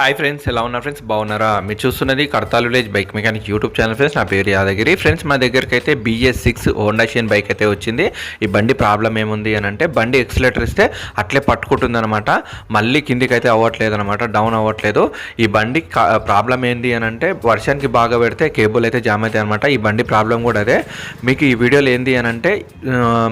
Hi friends ఎలా ఉన్నారు friends బాగున్నారా? మీరు చూస్తున్నది Kadthal village bike mechanic YouTube channel friends నా పేరు యాదగిరి. ఫ్రెండ్స్ మా దగ్గరికి అయితే B S six Honda Shine bike అయితే వచ్చింది. ఈ బండి ప్రాబ్లం ఏముంది అని అంటే బండి ఎక్సిలేటర్ ఇస్తే అట్లే పట్టుకుంటుంది అనమాట మళ్ళీ కిందికి అయితే అవ్వట్లేదు అనమాట డౌన్ అవ్వట్లేదు. ఈ బండి ప్రాబ్లం ఏంది అని అంటే వర్షానికి బాగా పెడితే కేబుల్ అయితే జామ్ అవుతాయి అనమాట ఈ బండి ప్రాబ్లం కూడా అదే. మీకు ఈ వీడియోలో ఏంది అని అంటే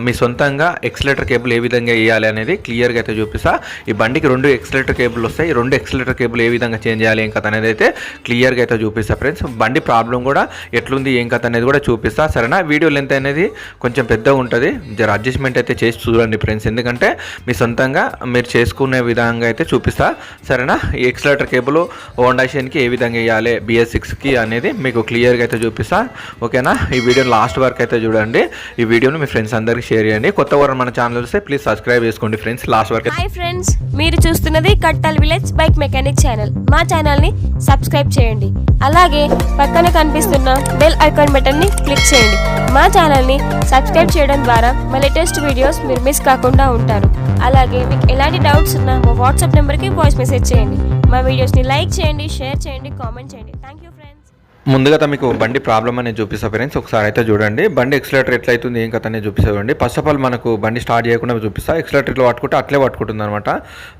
మీ సొంతంగా ఎక్సిలేటర్ కేబుల్ ఏ విధంగా వేయాలి అనేది క్లియర్గా అయితే చూపిస్తా. ఈ బండికి రెండు ఎక్సిలేటర్ కేబుల్ వస్తాయి. రెండు ఎక్సిలేటర్ కేబుల్ ఏ విధంగా చేంజ్ చేయాలి ఏం కథ అనేది అయితే క్లియర్గా అయితే చూపిస్తా ఫ్రెండ్స్. బండి ప్రాబ్లం కూడా ఎట్లుంది ఏం కథ అనేది కూడా చూపిస్తా. సరేనా? వీడియో లెంత్ అనేది కొంచెం పెద్దగా ఉంటుంది. జర అడ్జస్ట్మెంట్ అయితే చేసి చూడండి ఫ్రెండ్స్. ఎందుకంటే మీ సొంతంగా మీరు చేసుకునే విధంగా అయితే చూపిస్తా. సరేనా? ఈ కేబుల్ ఓండాషన్కి ఏ విధంగా వేయాలి బిఎస్ సిక్స్కి అనేది మీకు క్లియర్గా అయితే చూపిస్తా. ఓకేనా? ఈ వీడియో లాస్ట్ వరకు అయితే చూడండి. ఈ వీడియోని మీ ఫ్రెండ్స్ అందరికీ షేర్ చేయండి. కొత్త వారు మన ఛానల్ వస్తే ప్లీజ్ సబ్స్క్రైబ్ చేసుకోండి ఫ్రెండ్స్. లాస్ట్ వరకు హాయ్ ఫ్రెండ్స్ మీరు చూస్తున్నది Kadthal village bike mechanic channel మా ఛానల్ని సబ్స్క్రైబ్ చేయండి. అలాగే పక్కన కనిపిస్తున్న బెల్ ఐకాన్ బటన్ని క్లిక్ చేయండి. మా ఛానల్ని సబ్స్క్రైబ్ చేయడం ద్వారా మా లేటెస్ట్ వీడియోస్ మీరు మిస్ కాకుండా ఉంటారు. అలాగే మీకు ఎలాంటి డౌట్స్ ఉన్నా మా వాట్సాప్ నెంబర్కి వాయిస్ మెసేజ్ చేయండి. మా వీడియోస్ని లైక్ చేయండి షేర్ చేయండి కామెంట్ చేయండి. థ్యాంక్ యూ ముందుగా మీకు బండి ప్రాబ్లమ్ అనేది చూపిస్తా ఫ్రెండ్స్ ఒకసారి అయితే చూడండి. బండి ఎక్సలేటర్ ఎట్లయితుంది ఏం కథ అనేది చూపిస్తా చూడండి. ఫస్ట్ ఆఫ్ ఆల్ మనకు బండి స్టార్ట్ చేయకుండా చూపిస్తా. ఎక్సలేటర్లో పట్టుకుంటే అట్లే పట్టుకుంటుంది అనమాట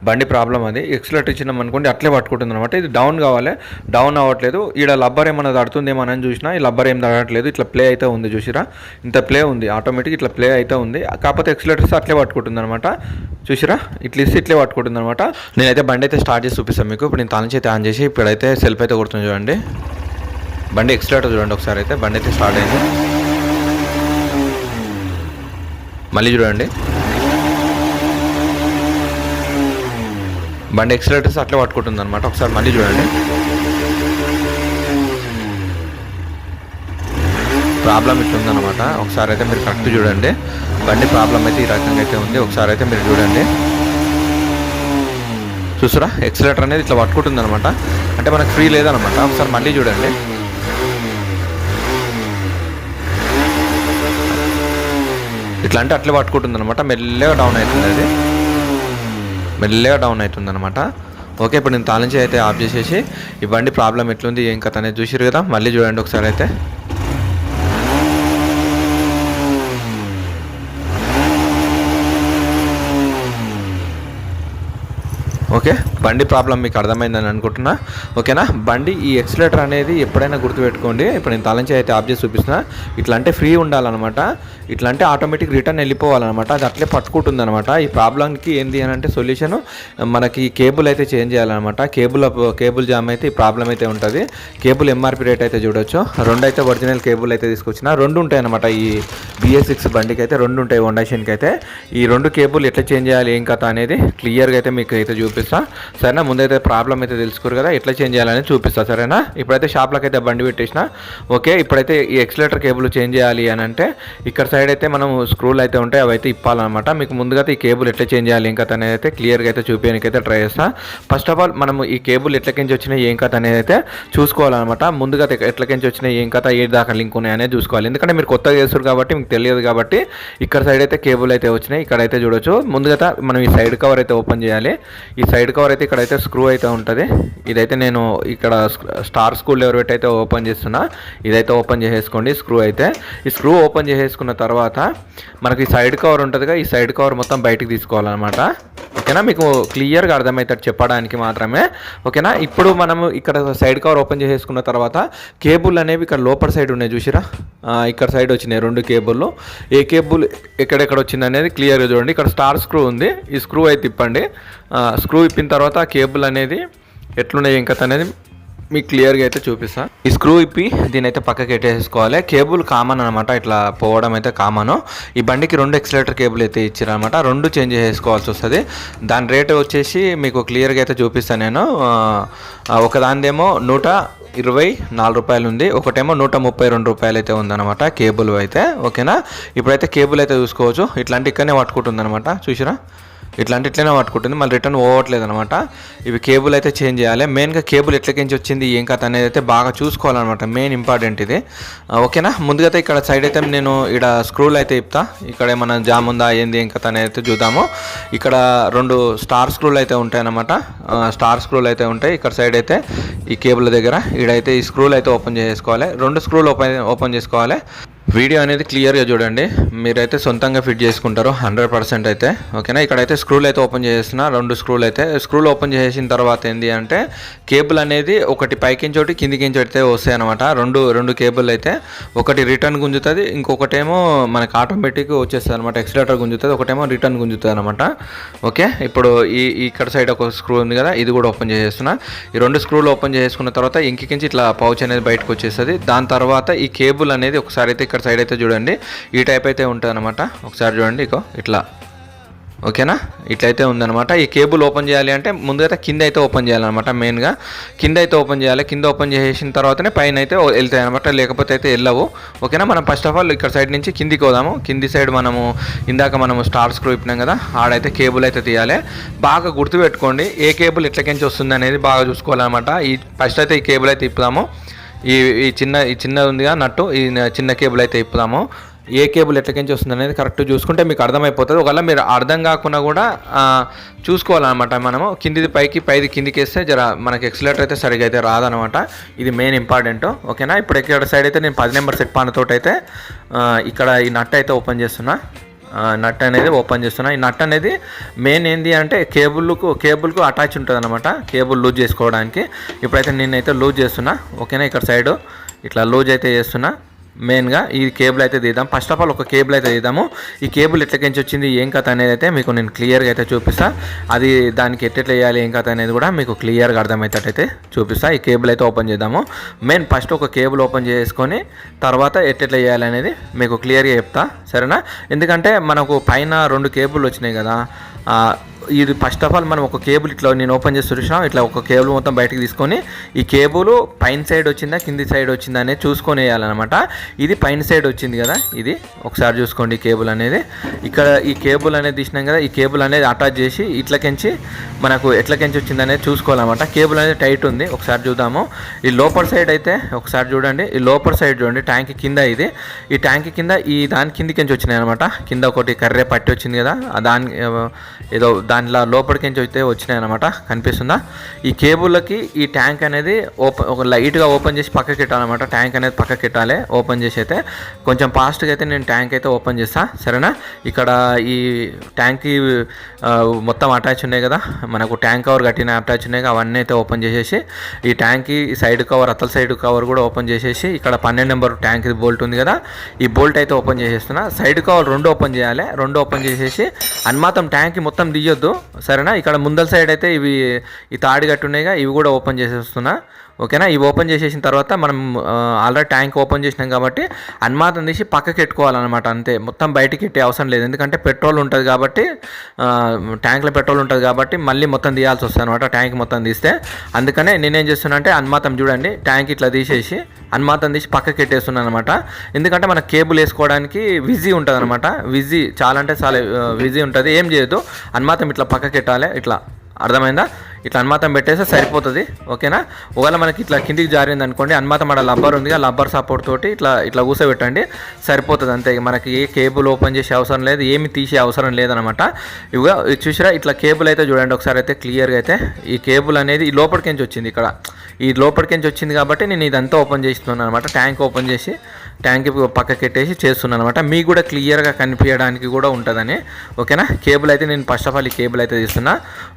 బండి ప్రాబ్లం అది. ఎక్సలేటర్ ఇచ్చినాం అనుకోండి అట్లే పట్టుకుంటుంది అనమాట ఇది డౌన్ కావాలి. డౌన్ అవ్వట్లేదు. ఈడ లబ్బర్ ఏమన్నా తడుతుందేమో అని చూసినా ఈ లబ్బర్ ఏం తడట్లేదు. ఇట్లా ప్లే అయితే ఉంది చూసిరా? ఇంత ప్లే ఉంది. ఆటోమేటిక్ ఇట్లా ప్లే అయితే ఉంది. కాకపోతే ఎక్సలేటర్స్ అట్లే పట్టుకుంటుంది అనమాట చూసిరా? ఇట్లా ఇస్తే ఇట్లే పట్టుకుంటుంది అనమాట నేనైతే బండి అయితే స్టార్ట్ చేసి చూపిస్తాను మీకు. ఇప్పుడు నేను తల అయితే ఆన్ చేసి ఇప్పుడైతే సెల్ఫ్ అయితే కొడుతుంది చూడండి. బండి ఎక్స్ట్రాటర్ చూడండి ఒకసారి అయితే. బండి అయితే స్టార్ట్ అయింది. మళ్ళీ చూడండి. బండి ఎక్స్ట్రాటర్స్ అట్లా పట్టుకుంటుంది అనమాట ఒకసారి మళ్ళీ చూడండి. ప్రాబ్లం ఇట్లుందనమాట ఒకసారి అయితే మీరు కరెక్ట్ చూడండి. బండి ప్రాబ్లం అయితే ఈ రకంగా అయితే ఉంది. ఒకసారి అయితే మీరు చూడండి. చూసారా ఎక్సలేటర్ అనేది ఇట్లా పట్టుకుంటుంది అనమాట అంటే మనకు ఫ్రీ లేదనమాట ఒకసారి మళ్ళీ చూడండి. ఇట్లా అంటే అట్లే పట్టుకుంటుంది అనమాట మెల్లగా డౌన్ అవుతుంది అది మెల్లగా డౌన్ అవుతుంది అనమాట ఓకే ఇప్పుడు నేను తాలించి అయితే ఆఫ్ చేసేసి ఈ బండి ప్రాబ్లం ఎట్లుంది ఏం కథ అనేది చూసిరు కదా? మళ్ళీ చూడండి ఒకసారి అయితే. ఓకే? బండి ప్రాబ్లం మీకు అర్థమైందని అనుకుంటున్నా. ఓకేనా? బండి ఈ ఎక్సిలేటర్ అనేది ఎప్పుడైనా గుర్తుపెట్టుకోండి. ఇప్పుడు నేను తలంచి అయితే ఆఫ్ చేసి చూపిస్తున్నా. ఇట్లా అంటే ఫ్రీ ఉండాలన్నమాట. ఇట్లా అంటే ఆటోమేటిక్ రిటర్న్ వెళ్ళిపోవాలన్నమాట. అది అట్లే పట్టుకుంటుంది అనమాట ఈ ప్రాబ్లంకి ఏంది అని అంటే సొల్యూషన్ మనకి కేబుల్ అయితే చేంజ్ చేయాలన్నమాట. కేబుల్ కేబుల్ జామ్ అయితే ఈ ప్రాబ్లం అయితే ఉంటుంది. కేబుల్ ఎంఆర్పి రేట్ అయితే చూడొచ్చు. రెండు అయితే ఒరిజినల్ కేబుల్ అయితే తీసుకొచ్చిన. రెండు ఉంటాయి అనమాట ఈ బిఎస్ సిక్స్ బండికి అయితే రెండు ఉంటాయి వండాషన్కి అయితే ఈ రెండు కేబుల్ ఎట్లా చేంజ్ చేయాలి ఏం కథ అనేది క్లియర్గా అయితే మీకు అయితే చూపిస్తుంది చూపిస్తా. సరేనా? ముందైతే ప్రాబ్లం అయితే తెలుసుకోరు కదా. ఎట్లా చేంజ్ చేయాలని చూపిస్తా సరేనా? ఇప్పుడైతే షాప్లోకి అయితే బండి పెట్టేసిన. ఓకే ఇప్పుడైతే ఈ ఎక్సిలేటర్ కేబుల్ చేంజ్ చేయాలి అని అంటే ఇక్కడ సైడ్ అయితే మనం స్క్రూలు అయితే ఉంటాయి అవి అయితే ఇప్పాలన్నమాట. మీకు ముందుగా ఈ కేబుల్ ఎట్లా చేంజ్ చేయాలి ఏం కథ అనేది అయితే క్లియర్గా అయితే చూపించడానికి అయితే ట్రై చేస్తా. ఫస్ట్ ఆఫ్ ఆల్ మనం ఈ కేబుల్ ఎట్లకించి వచ్చినాయి ఏం కథ అనేది అయితే చూసుకోవాలన్నమాట. ముందుగా అయితే ఎట్లకించి వచ్చినాయి ఏం కథ ఏ దాకా లింక్ ఉన్నాయి అనేది చూసుకోవాలి. ఎందుకంటే మీరు కొత్తగా చేస్తారు కాబట్టి మీకు తెలియదు కాబట్టి ఇక్కడ సైడ్ అయితే కేబుల్ అయితే వచ్చినాయి ఇక్కడ అయితే చూడొచ్చు. ముందుగా మనం ఈ సైడ్ కవర్ అయితే ఓపెన్ చేయాలి. ఈ సైడ్ కవర్ అయితే ఇక్కడైతే స్క్రూ అయితే ఉంటుంది. ఇదైతే నేను ఇక్కడ స్టార్ స్కూల్ ఎవరు పెట్టి అయితే ఓపెన్ చేస్తున్నా ఇదైతే ఓపెన్ చేసేసుకోండి స్క్రూ అయితే. ఈ స్క్రూ ఓపెన్ చేసేసుకున్న తర్వాత మనకి ఈ సైడ్ కవర్ ఉంటుందిగా ఈ సైడ్ కవర్ మొత్తం బయటకు తీసుకోవాలన్నమాట. ఓకేనా? మీకు క్లియర్గా అర్థమవుతాడు చెప్పడానికి మాత్రమే. ఓకేనా? ఇప్పుడు మనము ఇక్కడ సైడ్ కవర్ ఓపెన్ చేసేసుకున్న తర్వాత కేబుల్ అనేవి ఇక్కడ లోపల సైడ్ ఉన్నాయి చూసిరా? ఇక్కడ సైడ్ వచ్చినాయి రెండు కేబుల్లు. ఏ కేబుల్ ఎక్కడెక్కడ వచ్చింది అనేది క్లియర్గా చూడండి. ఇక్కడ స్టార్ స్క్రూ ఉంది. ఈ స్క్రూ అయితే తిప్పండి. స్క్రూ ఇప్పిన తర్వాత ఆ కేబుల్ అనేది ఎట్లున్నాయి ఇంకా అనేది మీకు క్లియర్గా అయితే చూపిస్తాను ఈ స్క్రూ ఇప్పి దీని అయితే పక్కకి ఎట్టేసుకోవాలి కేబుల్ కామన్ అనమాట ఇట్లా పోవడం అయితే కామన్ ఈ బండికి రెండు ఎక్సలేటర్ కేబుల్ అయితే ఇచ్చారనమాట రెండు చేంజ్ చేసుకోవాల్సి వస్తుంది. దాని రేట్ వచ్చేసి మీకు క్లియర్గా అయితే చూపిస్తాను నేను. ఒకదానిదేమో నూట ఇరవై నాలుగు రూపాయలు ఉంది. ఒకటేమో నూట ముప్పై రెండు రూపాయలు అయితే ఉందన్నమాట కేబుల్ అయితే. ఓకేనా ఇప్పుడైతే కేబుల్ అయితే చూసుకోవచ్చు. ఇట్లాంటి ఇక్కడనే పట్టుకుంటుంది అనమాట చూసిరా? ఇట్లాంటి ఇట్లనే పట్టుకుంటుంది. మళ్ళీ రిటర్న్ పోవట్లేదు అనమాట ఇవి కేబుల్ అయితే చేంజ్ చేయాలి. మెయిన్గా కేబుల్ ఎట్లకించి వచ్చింది ఏం కథ అనేది అయితే బాగా చూసుకోవాలన్నమాట మెయిన్ ఇంపార్టెంట్ ఇది. ఓకేనా? ముందుగా ఇక్కడ సైడ్ అయితే నేను ఇక్కడ స్క్రూలు అయితే ఇప్తా. ఇక్కడ ఏమైనా జామ్ ఉందా ఏంది ఏం కథ అనేది అయితే చూద్దాము. ఇక్కడ రెండు స్టార్ స్క్రూలు అయితే ఉంటాయన్నమాట. స్టార్ స్క్రూలు అయితే ఉంటాయి. ఇక్కడ సైడ్ అయితే ఈ కేబుల్ దగ్గర. ఇక్కడైతే ఈ స్క్రూలు అయితే ఓపెన్ చేసుకోవాలి. రెండు స్క్రూలు ఓపెన్ ఓపెన్ చేసుకోవాలి. వీడియో అనేది క్లియర్గా చూడండి. మీరైతే సొంతంగా ఫిట్ చేసుకుంటారు హండ్రెడ్ పర్సెంట్ అయితే ఓకేనా? ఇక్కడైతే స్క్రూలు అయితే ఓపెన్ చేసిన రెండు స్క్రూలు అయితే. స్క్రూలు ఓపెన్ చేసిన తర్వాత ఏంటి అంటే కేబుల్ అనేది ఒకటి పైకించోటి ఒకటి కిందికించి అయితే వస్తాయి అనమాట రెండు రెండు కేబుల్ అయితే. ఒకటి రిటర్న్ గుంజుతుంది ఇంకొకటేమో మనకి ఆటోమేటిక్ వచ్చేస్తుంది అనమాట ఎక్సిలేటర్ గుంజుతుంది ఒకటేమో రిటర్న్ గుంజుతుంది అనమాట ఓకే? ఇప్పుడు ఈ ఈ ఇక్కడ సైడ్ ఒక స్క్రూ ఉంది కదా ఇది కూడా ఓపెన్ చేసేస్తున్నా. ఈ రెండు స్క్రూలు ఓపెన్ చేసుకున్న తర్వాత ఇంకికించి ఇట్లా పౌచ్ అనేది బయటకు వచ్చేస్తుంది. దాని తర్వాత ఈ కేబుల్ అనేది ఒకసారి అయితే ఇక్కడ సైడ్ అయితే చూడండి. ఈ టైప్ అయితే ఉంటుంది ఒకసారి చూడండి ఇక ఇట్లా. ఓకేనా? ఇట్లయితే ఉందన్నమాట. ఈ కేబుల్ ఓపెన్ చేయాలి అంటే ముందుగా కింద అయితే ఓపెన్ చేయాలన్నమాట మెయిన్గా కింద అయితే ఓపెన్ చేయాలి. కింద ఓపెన్ చేసిన తర్వాతనే పైన అయితే వెళ్తాయి అనమాట లేకపోతే అయితే వెళ్ళవు. ఓకేనా? మనం ఫస్ట్ ఆఫ్ ఆల్ ఇక్కడ సైడ్ నుంచి కిందికి పోదాము. కింది సైడ్ మనము ఇందాక మనము స్టార్ స్క్రూ ఇప్పినాం కదా ఆడైతే కేబుల్ అయితే తీయాలి. బాగా గుర్తుపెట్టుకోండి ఏ కేబుల్ ఎట్లకించి వస్తుంది అనేది బాగా చూసుకోవాలన్నమాట. ఈ ఫస్ట్ అయితే ఈ కేబుల్ అయితే ఇప్పుదాము. ఈ ఈ చిన్న ఈ చిన్న ఉందిగా నట్టు ఈ చిన్న కేబుల్ అయితే ఇప్పుదాము. ఏ కేబుల్ ఎట్లకించి వస్తుంది అనేది కరెక్ట్ చూసుకుంటే మీకు అర్థమైపోతుంది. ఒకవేళ మీరు అర్థం కాకుండా కూడా చూసుకోవాలన్నమాట మనము. కిందిది పైకి పైది కిందికి వేస్తే జర మనకి ఎక్సిలేటర్ అయితే సరిగా అయితే రాదనమాట ఇది మెయిన్ ఇంపార్టెంట్. ఓకేనా? ఇప్పుడు ఇక్కడ సైడ్ అయితే నేను పది నెంబర్ సెట్ పానతోటి అయితే ఇక్కడ ఈ నట్ అయితే ఓపెన్ చేస్తున్నా. నట్ అనేది ఓపెన్ చేస్తున్నా. ఈ నట్ అనేది మెయిన్ ఏంది అంటే కేబుల్కు కేబుల్కు అటాచ్ ఉంటుంది అనమాట కేబుల్ లూజ్ చేసుకోవడానికి. ఇప్పుడైతే నేనైతే లూజ్ చేస్తున్నా. ఓకేనా? ఇక్కడ సైడు ఇట్లా లూజ్ అయితే చేస్తున్నా. మెయిన్గా ఈ కేబుల్ అయితే తీద్దాం. ఫస్ట్ ఆఫ్ ఆల్ ఒక కేబుల్ అయితే తీద్దాము. ఈ కేబుల్ ఎట్లకించి వచ్చింది ఏం కథ అనేది అయితే మీకు నేను క్లియర్గా అయితే చూపిస్తా. అది దానికి ఎట్లెట్లా వేయాలి ఏం కథ అనేది కూడా మీకు క్లియర్గా అర్థమయ్యేటట్టయితే చూపిస్తా. ఈ కేబుల్ అయితే ఓపెన్ చేద్దాము. మెయిన్ ఫస్ట్ ఒక కేబుల్ ఓపెన్ చేసుకొని తర్వాత ఎట్లెట్లా వేయాలి అనేది మీకు క్లియర్గా చెప్తా. సరేనా? ఎందుకంటే మనకు పైన రెండు కేబుల్ వచ్చినాయి కదా. ఇది ఫస్ట్ ఆఫ్ ఆల్ మనం ఒక కేబుల్ ఇట్లా నేను ఓపెన్ చేసి చూసినా ఇట్లా ఒక కేబుల్ మొత్తం బయటకు తీసుకొని ఈ కేబుల్ పైన సైడ్ వచ్చిందా కింది సైడ్ వచ్చిందా అనేది చూసుకొని వేయాలన్నమాట. ఇది పైన సైడ్ వచ్చింది కదా ఇది ఒకసారి చూసుకోండి కేబుల్ అనేది. ఇక్కడ ఈ కేబుల్ అనేది తీసినాం కదా ఈ కేబుల్ అనేది అటాచ్ చేసి ఇట్లకెంచి మనకు ఎట్లకెంచి వచ్చింది అనేది చూసుకోవాలన్నమాట. కేబుల్ అనేది టైట్ ఉంది ఒకసారి చూద్దాము. ఈ లోపల సైడ్ అయితే ఒకసారి చూడండి ఈ లోపల సైడ్ చూడండి ట్యాంక్ కింద ఇది. ఈ ట్యాంక్ కింద ఈ దాని కిందికి వచ్చినాయి అనమాట కింద ఒకటి కర్రే పట్టి వచ్చింది కదా దాని ఏదో దానిలో లోపలికించి అయితే వచ్చినాయి అనమాట కనిపిస్తుందా? ఈ కేబుల్కి ఈ ట్యాంక్ అనేది ఓపెన్ ఒక లైట్గా ఓపెన్ చేసి పక్కకి పెట్టాలన్నమాట. ట్యాంక్ అనేది పక్కకి పెట్టాలి ఓపెన్ చేసి అయితే. కొంచెం ఫాస్ట్గా అయితే నేను ట్యాంక్ అయితే ఓపెన్ చేస్తా సరేనా? ఇక్కడ ఈ ట్యాంక్కి మొత్తం అటాచ్ ఉన్నాయి కదా. మనకు ట్యాంక్ కవర్ కట్టిన అటాచ్ ఉన్నాయి అవన్నీ అయితే ఓపెన్ చేసేసి ఈ ట్యాంక్కి సైడ్ కవర్ అతల సైడ్ కవర్ కూడా ఓపెన్ చేసేసి ఇక్కడ పన్నెండు నెంబర్ ట్యాంక్ బోల్ట్ ఉంది కదా. ఈ బోల్ట్ అయితే ఓపెన్ చేసేస్తున్నా. సైడ్ కవర్ రెండు ఓపెన్ చేయాలి రెండు ఓపెన్ చేసేసి అన్మాతం ట్యాంక్ మొత్తం తీయొద్దు సరేనా? ఇక్కడ ముందల సైడ్ అయితే ఇవి ఈ తాడి గట్టు ఉన్నాయిగా ఇవి కూడా ఓపెన్ చేసేస్తున్నా. ఓకేనా? ఇవి ఓపెన్ చేసేసిన తర్వాత మనం ఆల్రెడీ ట్యాంక్ ఓపెన్ చేసినాం కాబట్టి అన్మాతం తీసి పక్కకి పెట్టుకోవాలన్నమాట అంతే. మొత్తం బయటికి పెట్టే అవసరం లేదు. ఎందుకంటే పెట్రోల్ ఉంటుంది కాబట్టి ట్యాంక్లో పెట్రోల్ ఉంటుంది కాబట్టి మళ్ళీ మొత్తం తీయాల్సి వస్తుంది అనమాట ట్యాంక్ మొత్తం తీస్తే. అందుకనే నేనేం చేస్తున్నా అంటే అన్మాతం చూడండి ట్యాంక్ ఇట్లా తీసేసి అన్మాతం తీసి పక్కకి పెట్టేస్తున్నాను అనమాట ఎందుకంటే మన కేబుల్ వేసుకోవడానికి విజీ ఉంటుంది అనమాట విజీ చాలా అంటే చాలా విజీ ఉంటుంది. ఏం చేయదు అన్మాతం ఇట్లా పక్కకి పెట్టాలి ఇట్లా. అర్థమైందా? ఇట్లా అన్మాతం పెట్టేస్తే సరిపోతుంది ఓకేనా? ఒకవేళ మనకి ఇట్లా కిందికి జారింది అనుకోండి అన్మాతం ఆడ లబ్బర్ ఉంది ఆ లబ్బర్ సపోర్ట్ తోటి ఇట్లా ఇట్లా కూసబెట్టండి సరిపోతుంది అంతే. ఇక మనకి ఏ కేబుల్ ఓపెన్ చేసే అవసరం లేదు ఏమి తీసే అవసరం లేదనమాట ఇవిగా ఇది చూసిరా ఇట్లా కేబుల్ అయితే చూడండి ఒకసారి అయితే క్లియర్గా అయితే. ఈ కేబుల్ అనేది ఈ లోపలికించి వచ్చింది ఇక్కడ. ఈ లోపలికించి వచ్చింది కాబట్టి నేను ఇదంతా ఓపెన్ చేస్తున్నాను అనమాట ట్యాంక్ ఓపెన్ చేసి ట్యాంక్ పక్కకి పెట్టేసి చేస్తున్నాను అనమాట మీకు కూడా క్లియర్గా కనిపించడానికి కూడా ఉంటుందని ఓకేనా? కేబుల్ అయితే నేను ఫస్ట్ ఆఫ్ ఆల్ ఈ కేబుల్ అయితే తీస్తున్నా.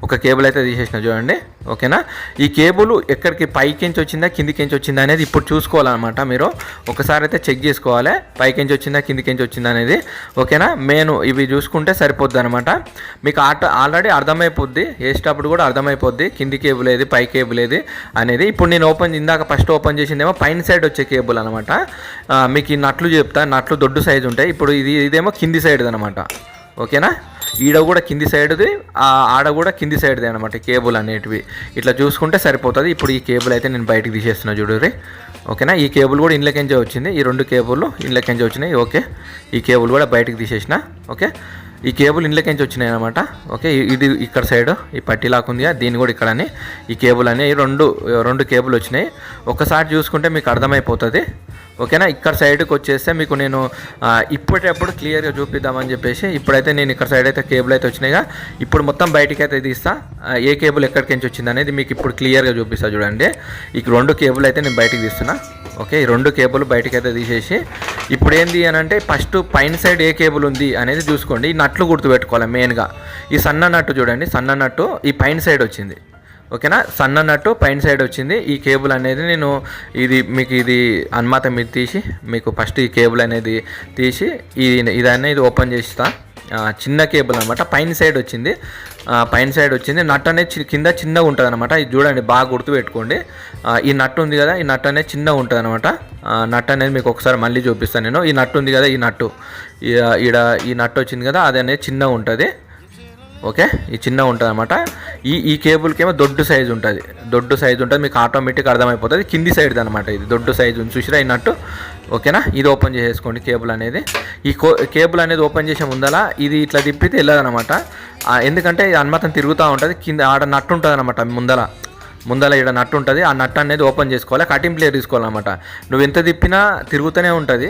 ఒక కేబుల్ అయితే తీసేసిన చూడండి. ఓకేనా? ఈ కేబుల్ ఎక్కడికి పైకించి వచ్చిందా కిందికించి వచ్చిందా అనేది ఇప్పుడు చూసుకోవాలన్నమాట మీరు. ఒకసారి అయితే చెక్ చేసుకోవాలి. పైకించి వచ్చిందా కిందికించి వచ్చిందా అనేది. ఓకేనా? మెయిన్ ఇవి చూసుకుంటే సరిపోద్ది అనమాట మీకు ఆట ఆల్రెడీ అర్థమైపోద్ది. వేసేటప్పుడు కూడా అర్థమైపోద్ది. కింది కేబుల్ ఏది పై కేబుల్ ఏది అనేది. ఇప్పుడు నేను ఓపెన్ ఇందాక ఫస్ట్ ఓపెన్ చేసిందేమో పైన సైడ్ వచ్చే కేబుల్ అనమాట మీకు ఈ నట్లు చెప్తా. నట్లు దొడ్డు సైజు ఉంటాయి. ఇప్పుడు ఇది ఇదేమో కింది సైడ్ అనమాట ఓకేనా? ఈడ కూడా కింది సైడ్ది ఆ ఆడ కూడా కింది సైడ్ది అనమాట కేబుల్ అనేటివి. ఇట్లా చూసుకుంటే సరిపోతుంది. ఇప్పుడు ఈ కేబుల్ అయితే నేను బయటకు తీసేస్తున్నా చూడరి ఓకేనా? ఈ కేబుల్ కూడా ఇండ్లకెంజే వచ్చింది. ఈ రెండు కేబుల్ ఇండ్లకెంజే వచ్చినాయి. ఓకే. ఈ కేబుల్ కూడా బయటకు తీసేసిన. ఓకే. ఈ కేబుల్ ఇండ్లకెంచి వచ్చినాయి అనమాట ఓకే. ఇది ఇక్కడ సైడ్ ఈ పట్టిలాకు ఉంది దీన్ని దీని కూడా ఇక్కడని. ఈ కేబుల్ అని రెండు రెండు కేబుల్ వచ్చినాయి. ఒకసారి చూసుకుంటే మీకు అర్థమైపోతుంది. ఓకేనా? ఇక్కడ సైడ్కి వచ్చేస్తే మీకు నేను ఇప్పటికప్పుడు క్లియర్గా చూపిద్దామని చెప్పేసి ఇప్పుడైతే నేను ఇక్కడ సైడ్ అయితే కేబుల్ అయితే వచ్చినాయిగా ఇప్పుడు మొత్తం బయటికి అయితే తీస్తా. ఏ కేబుల్ ఎక్కడికి నుంచి వచ్చింది అనేది మీకు ఇప్పుడు క్లియర్గా చూపిస్తా చూడండి. ఈ రెండు కేబుల్ అయితే నేను బయటికి తీస్తున్నా. ఓకే ఈ రెండు కేబుల్ బయటికి అయితే తీసేసి ఇప్పుడు ఏంది అని అంటే ఫస్ట్ పైన సైడ్ ఏ కేబుల్ ఉంది అనేది చూసుకోండి. ఈ నట్లు గుర్తుపెట్టుకోవాలి మెయిన్గా. ఈ సన్న నట్టు చూడండి సన్న నట్టు ఈ పైన సైడ్ వచ్చింది. ఓకేనా? సన్న నట్టు పైన సైడ్ వచ్చింది. ఈ కేబుల్ అనేది నేను ఇది మీకు ఇది అన్మాత మీద తీసి మీకు ఫస్ట్ ఈ కేబుల్ అనేది తీసి ఇది ఇది అనేది ఓపెన్ చేస్తా. చిన్న కేబుల్ అనమాట పైన సైడ్ వచ్చింది. పైన సైడ్ వచ్చింది. నట్ అనేది కింద చిన్నగా ఉంటుంది అనమాట ఇది చూడండి బాగా గుర్తుపెట్టుకోండి పెట్టుకోండి. ఈ నట్ ఉంది కదా ఈ నట్ అనేది చిన్నగా ఉంటుంది అనమాట నట్ అనేది మీకు ఒకసారి మళ్ళీ చూపిస్తాను నేను. ఈ నట్ ఉంది కదా ఈ నట్టు. ఈడ ఈ నట్ వచ్చింది కదా అది అనేది చిన్నగా ఉంటుంది. ఓకే? ఈ చిన్న ఉంటుంది అనమాట ఈ ఈ కేబుల్కి ఏమో దొడ్డు సైజు ఉంటుంది. దొడ్డు సైజు ఉంటుంది. మీకు ఆటోమేటిక్ అర్థమైపోతుంది. కింది సైడ్ అనమాట ఇది. దొడ్డు సైజు ఉంది చూసిరా అయినట్టు ఓకేనా? ఇది ఓపెన్ చేసేసుకోండి కేబుల్ అనేది. ఈ కో కేబుల్ అనేది ఓపెన్ చేసే ముందల ఇది ఇట్లా తిప్పితే వెళ్ళదనమాట ఎందుకంటే ఇది అన్మతం తిరుగుతూ ఉంటుంది. కింద ఆడ నట్టు ఉంటుంది అనమాట ముందల. ముందల ఇక్కడ నట్టు ఉంటుంది. ఆ నట్టు అనేది ఓపెన్ చేసుకోవాలి. కటింగ్ ప్లేయర్ తీసుకోవాలన్నమాట. నువ్వు ఎంత తిప్పినా తిరుగుతూనే ఉంటుంది.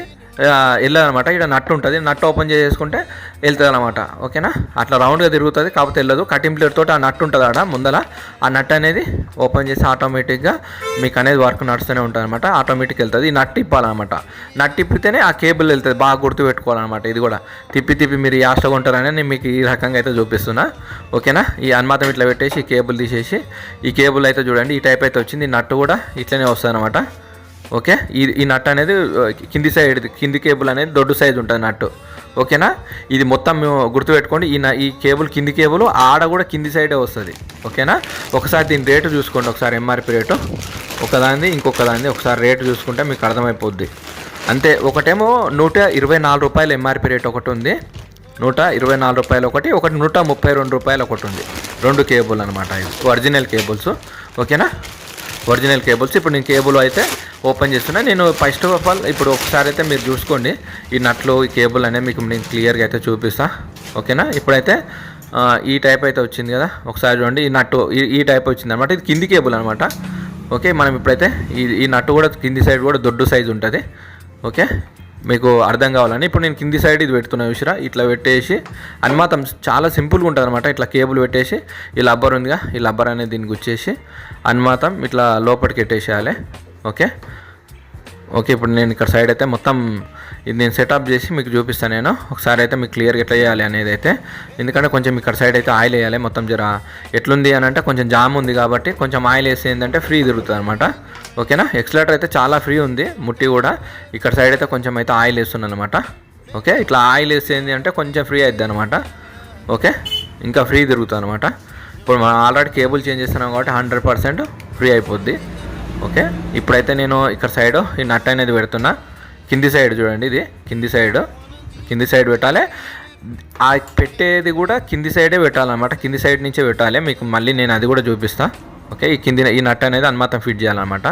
వెళ్ళదనమాట ఇక్కడ నట్టు ఉంటుంది. నట్టు ఓపెన్ చేసుకుంటే వెళ్తుంది అనమాట ఓకేనా? అట్లా రౌండ్గా తిరుగుతుంది. కాకపోతే వెళ్ళదు. కటింగ్ ప్లేట్ తోటి ఆ నట్టు ఉంటుంది ఆడ ముందల. ఆ నట్ అనేది ఓపెన్ చేసి ఆటోమేటిక్గా మీకు అనేది వర్క్ నడుస్తూనే ఉంటుంది అనమాట ఆటోమేటిక్ వెళ్తుంది. ఈ నట్ ఇప్పాలన్నమాట నట్ తిప్పితేనే ఆ కేబుల్ వెళ్తుంది. బాగా గుర్తు పెట్టుకోవాలన్నమాట. ఇది కూడా. తిప్పి తిప్పి మీరు యాస్ట్గా ఉంటారని నేను మీకు ఈ రకంగా అయితే చూపిస్తున్నా. ఓకేనా? ఈ అనుమాతం ఇట్లా పెట్టేసి ఈ కేబుల్ తీసేసి ఈ కేబుల్ అయితే చూడండి. ఈ టైప్ అయితే వచ్చింది. ఈ నట్టు కూడా ఇట్లనే వస్తుంది అనమాట ఓకే? ఈ ఈ నట్ అనేది కింది సైడ్ కింది కేబుల్ అనేది దొడ్డు సైజ్ ఉంటుంది నట్టు. ఓకేనా? ఇది మొత్తం మేము గుర్తుపెట్టుకోండి ఈ ఈ కేబుల్ కింది కేబుల్ ఆడ కూడా కింది సైడే వస్తుంది. ఓకేనా? ఒకసారి దీని రేటు చూసుకోండి ఒకసారి ఎంఆర్పి రేటు ఒకదానిది ఇంకొకదానిది ఒకసారి రేటు చూసుకుంటే మీకు అర్థమైపోద్ది. అంతే ఒకటేమో నూట ఇరవై నాలుగు రూపాయలు ఎంఆర్పి రేట్ ఒకటి ఉంది. నూట ఇరవై నాలుగు రూపాయలు ఒకటి ఒకటి నూట ముప్పై రెండు రూపాయలు ఒకటి ఉంది. రెండు కేబుల్ అనమాట ఇది ఒరిజినల్ కేబుల్స్ ఓకేనా? Original cables. ఇప్పుడు నేను కేబుల్ అయితే ఓపెన్ చేస్తున్నా. నేను ఫస్ట్ ఆఫ్ ఆల్ ఇప్పుడు ఒకసారి అయితే మీరు చూసుకోండి. ఈ నట్లు ఈ కేబుల్ అనేది మీకు నేను క్లియర్గా అయితే చూపిస్తా. ఓకేనా? ఇప్పుడైతే ఈ టైప్ అయితే వచ్చింది కదా. ఒకసారి చూడండి. ఈ నట్టు ఈ ఈ టైప్ వచ్చింది అనమాట ఇది కింది కేబుల్ అనమాట ఓకే? మనం ఇప్పుడైతే ఈ ఈ నట్టు కూడా కింది సైడ్ కూడా దొడ్డు సైజు ఉంటుంది. ఓకే? మీకు అర్థం కావాలని. ఇప్పుడు నేను కింది సైడ్ ఇది పెడుతున్నా చూసిరా. ఇట్లా పెట్టేసి అనుమాతం చాలా సింపుల్గా ఉంటుంది అనమాట ఇట్లా కేబుల్ పెట్టేసి ఈ లబ్బర్ ఉందిగా. ఈ లబ్బర్ అనేది దీనికి వచ్చేసి గుచ్చేసి అనుమాతం ఇట్లా లోపలికి పెట్టేసేయాలి ఓకే? ఓకే ఇప్పుడు నేను ఇక్కడ సైడ్ అయితే మొత్తం ఇది నేను సెటప్ చేసి మీకు చూపిస్తాను నేను. ఒకసారి అయితే మీకు క్లియర్గా ఎట్లా చేయాలి అనేది అయితే. ఎందుకంటే కొంచెం ఇక్కడ సైడ్ అయితే ఆయిల్ వేయాలి. మొత్తం జర ఎట్లుంది అని అంటే కొంచెం జామ్ ఉంది కాబట్టి కొంచెం ఆయిల్ వేసేందంటే ఏంటంటే ఫ్రీ తిరుగుతుంది అనమాట ఓకేనా ఎక్స్లేటర్ అయితే చాలా ఫ్రీ ఉంది. ముట్టి కూడా ఇక్కడ సైడ్ అయితే కొంచెం అయితే ఆయిల్ వేస్తున్నాను అనమాట ఓకే? ఇట్లా ఆయిల్ వేసేది అంటే కొంచెం ఫ్రీ అవుతుంది అనమాట ఓకే? ఇంకా ఫ్రీ తిరుగుతుంది అనమాట ఇప్పుడు మనం ఆల్రెడీ కేబుల్ చేంజ్ చేస్తున్నాం కాబట్టి హండ్రెడ్ పర్సెంట్ ఫ్రీ అయిపోద్ది. ఓకే ఇప్పుడైతే నేను ఇక్కడ సైడ్ ఈ నట్ అనేది పెడుతున్నా. కింది సైడ్ చూడండి ఇది. కింది సైడ్ కింది సైడ్ పెట్టాలి. ఆ పెట్టేది కూడా కింది సైడే పెట్టాలన్నమాట. కింది సైడ్ నుంచే పెట్టాలి. మీకు మళ్ళీ నేను అది కూడా చూపిస్తాను ఓకే ఈ కింది ఈ నట్ అనేది అనుమాతం ఫిట్ చేయాలన్నమాట.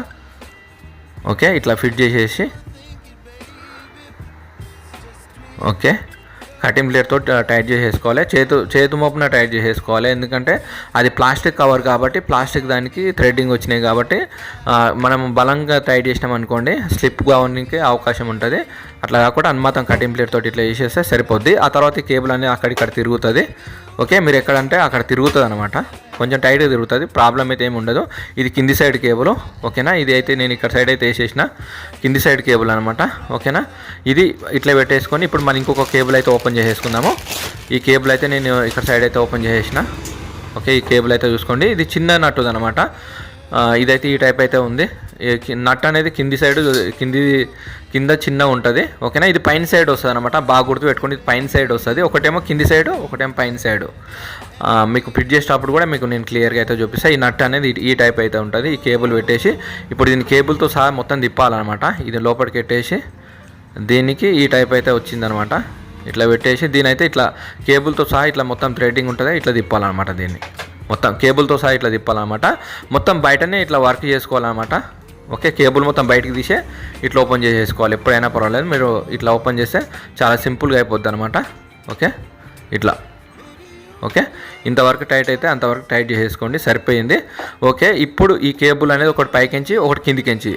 ఓకే ఇట్లా ఫిట్ చేసేసి. ఓకే కటింగ్ ప్లేయర్తో టైట్ చేసేసుకోవాలి. చేతు చేతు మోపున టైట్ చేసేసుకోవాలి. ఎందుకంటే అది ప్లాస్టిక్ కవర్ కాబట్టి ప్లాస్టిక్ దానికి థ్రెడ్డింగ్ వచ్చినాయి కాబట్టి మనం బలంగా టైట్ చేసినాం అనుకోండి స్లిప్ కావడానికి అవకాశం ఉంటుంది. అట్లా కాకుండా అనుమాతం కటింగ్ ప్లేయర్ తోటి ఇట్లా చేసేస్తే సరిపోద్ది. ఆ తర్వాత కేబుల్ అనేది అక్కడిక్కడ తిరుగుతుంది. ఓకే మీరు ఎక్కడంటే అక్కడ తిరుగుతుంది అనమాట కొంచెం టైట్గా తిరుగుతుంది ప్రాబ్లం అయితే ఏమి ఉండదు. ఇది కింది సైడ్ కేబుల్ ఓకేనా? ఇది అయితే నేను ఇక్కడ సైడ్ అయితే వేసేసిన కింది సైడ్ కేబుల్ అనమాట ఓకేనా? ఇది ఇట్లా పెట్టేసుకొని ఇప్పుడు మనం ఇంకొక కేబుల్ అయితే ఓపెన్ చేసేసుకుందాము. ఈ కేబుల్ అయితే నేను ఇక్కడ సైడ్ అయితే ఓపెన్ చేసేసిన. ఓకే ఈ కేబుల్ అయితే చూసుకోండి. ఇది చిన్న నట్టుది అనమాట ఇదైతే ఈ టైప్ అయితే ఉంది. నట్ అనేది కింది సైడ్ కింది కింద చిన్న ఉంటుంది ఓకేనా? ఇది పైన సైడ్ వస్తుంది అనమాట బాగా గుర్తు పెట్టుకోండి ఇది పైన సైడ్ వస్తుంది. ఒకటేమో కింది సైడ్ ఒకటేమో పైన సైడ్. మీకు ఫిట్ చేసేటప్పుడు కూడా మీకు నేను క్లియర్గా అయితే చూపిస్తాను ఈ నట్ అనేది ఈ- టైప్ అయితే ఉంటుంది ఈ కేబుల్ పెట్టేసి. ఇప్పుడు దీని కేబుల్తో సహా మొత్తం తిప్పాలన్నమాట ఇది లోపలికి పెట్టేసి దీనికి ఈ టైప్ అయితే వచ్చిందనమాట ఇట్లా పెట్టేసి దీని అయితే ఇట్లా కేబుల్తో సహా ఇట్లా మొత్తం థ్రెడ్డింగ్ ఉంటుంది ఇట్లా తిప్పాలన్నమాట దీన్ని. మొత్తం కేబుల్తో సహా ఇట్లా తిప్పాలన్నమాట. మొత్తం బయటనే ఇట్లా వర్క్ చేసుకోవాలన్నమాట. ఓకే కేబుల్ మొత్తం బయటకు తీసే ఇట్లా ఓపెన్ చేసేసుకోవాలి. ఎప్పుడైనా పర్వాలేదు మీరు ఇట్లా ఓపెన్ చేస్తే చాలా సింపుల్గా అయిపోద్ది అనమాట ఓకే ఇట్లా. ఓకే? ఇంతవరకు టైట్ అయితే అంతవరకు టైట్ చేసేసుకోండి సరిపోయింది. ఓకే ఇప్పుడు ఈ కేబుల్ అనేది ఒకటి పైకించి ఒకటి కిందికించి.